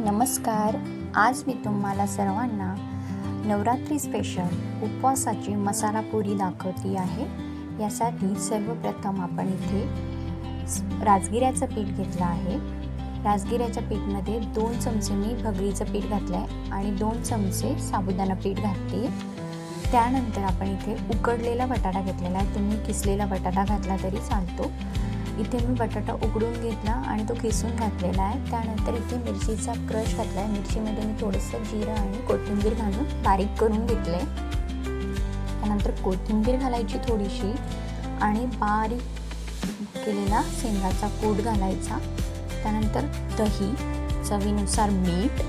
नमस्कार. आज मी तुम्हाला सर्वांना नवरात्री स्पेशल उपवासाची मसाला पुरी दाखवती आहे. यासाठी सर्वप्रथम आपण इथे राजगिऱ्याचं पीठ घेतलं आहे. राजगिऱ्याच्या पीठमध्ये दोन चमचे मी भगरीचं पीठ घातलं आहे आणि दोन चमचे साबुदाणा पीठ घातली. त्यानंतर आपण इथे उकडलेला बटाटा घेतलेला आहे. तुम्ही किसलेला बटाटा घातला तरी चालतो. इथे मी बटाटा उकडून घेतला आणि तो किसून घातलेला आहे. त्यानंतर इथे मिरचीचा क्रश घातला आहे मिरचीमध्ये मी थोडंसं जिरं आणि कोथिंबीर घालून बारीक करून घेतलं आहे त्यानंतर कोथिंबीर घालायची थोडीशी आणि बारीक केलेला शेंगाचा कूट घालायचा. त्यानंतर दही चवीनुसार मीठ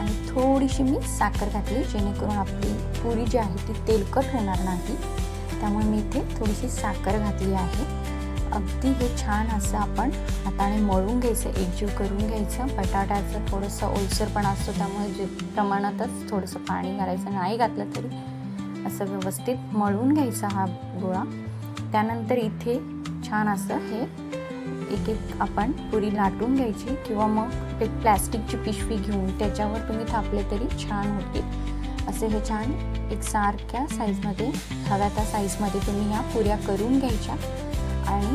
आणि थोडीशी मी साखर घातली जेणेकरून आपली पुरी जी आहे ती तेलकट होणार नाही. त्यामुळे मी इथे थोडीशी साखर घातली आहे. अगदी हे छान असं आपण हाताने मळून घ्यायचं एकजीव करून घ्यायचं. बटाट्याचं थोडंसं ओलसरपणा असतो त्यामुळे जे प्रमाणातच थोडंसं पाणी घालायचं. नाही घातलं तरी असं व्यवस्थित मळून घ्यायचा हा गोळा. त्यानंतर इथे छान असं हे एक एक आपण पुरी लाटून घ्यायची किंवा मग एक प्लॅस्टिकची पिशवी घेऊन त्याच्यावर तुम्ही थापले तरी छान होतील. असे हे छान एक सारख्या साईजमध्ये हव्या त्या साईजमध्ये तुम्ही ह्या पुऱ्या करून घ्यायच्या. आणि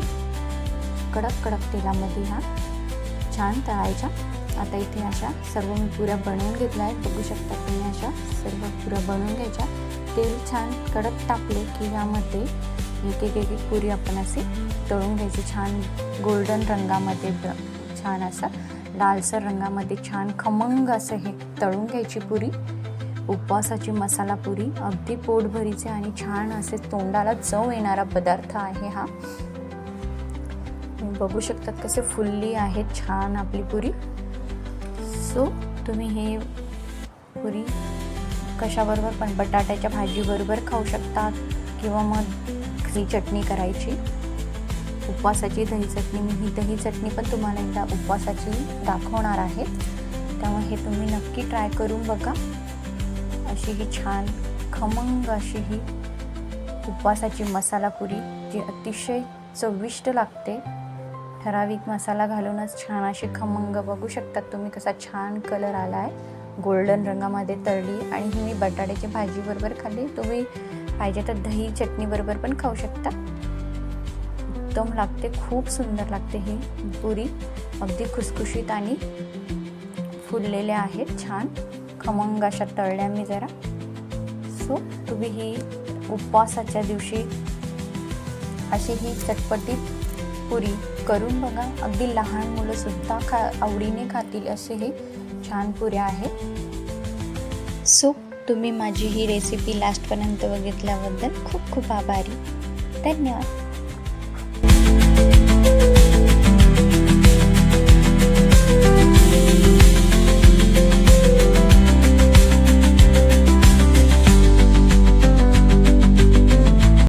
कडक कडक तेलामध्ये ह्या छान तळायच्या आता इथे अशा सर्व मी पुऱ्या बनवून घेतल्या आहेत. बघू शकता तुम्ही अशा सर्व पुऱ्या बनवून घ्यायच्या. तेल छान कडक टाकले की यामध्ये एक एक एक एक पुरी आपण असे तळून घ्यायची. छान गोल्डन रंगामध्ये छान असं लालसर रंगामध्ये छान खमंग असं हे तळून घ्यायची पुरी. उपवासाची मसाला पुरी. अगदी पोटभरीचे आणि छान असे तोंडाला चव येणारा पदार्थ आहे हा. बघू शकतात कसे फुल्ली आहे छान आपली पुरी. सो तुम्ही हे पुरी कशाबरोबर पण बटाट्याच्या भाजीबरोबर खाऊ शकता किंवा मग घरी चटणी करायची. उपवासाची दही चटणी मी ही दही चटणी पण तुम्हाला एकदा उपवासाची दाखवणार आहे. त्यामुळे हे तुम्ही नक्की ट्राय करून बघा. अशी ही छान खमंग अशी ही उपवासाची मसाला पुरी जी अतिशय चविष्ट लागते. ठराविक मसाला घालूनच छान अशी खमंग. बघू शकतात तुम्ही कसा छान कलर आला आहे गोल्डन रंगामध्ये तळली आणि ही मी बटाट्याची भाजीबरोबर खाल्ली. तुम्ही पाहिजे तर दही चटणीबरोबर पण खाऊ शकता. उत्तम लागते खूप सुंदर लागते ही पुरी. अगदी खुसखुशीत आणि फुललेल्या आहेत छान. खमंग अशा तळल्या मी जरा. सो तुम्ही ही उपवासाच्या दिवशी अशी ही चटपटीत पुरी करून बघा. अगदी लहान मुलंसुद्धा खा आवडीने खातील असे हे छान पुऱ्या आहेत. सो तुम्ही माझी ही रेसिपी लास्टपर्यंत बघितल्याबद्दल खूप खूप आभारी. धन्यवाद.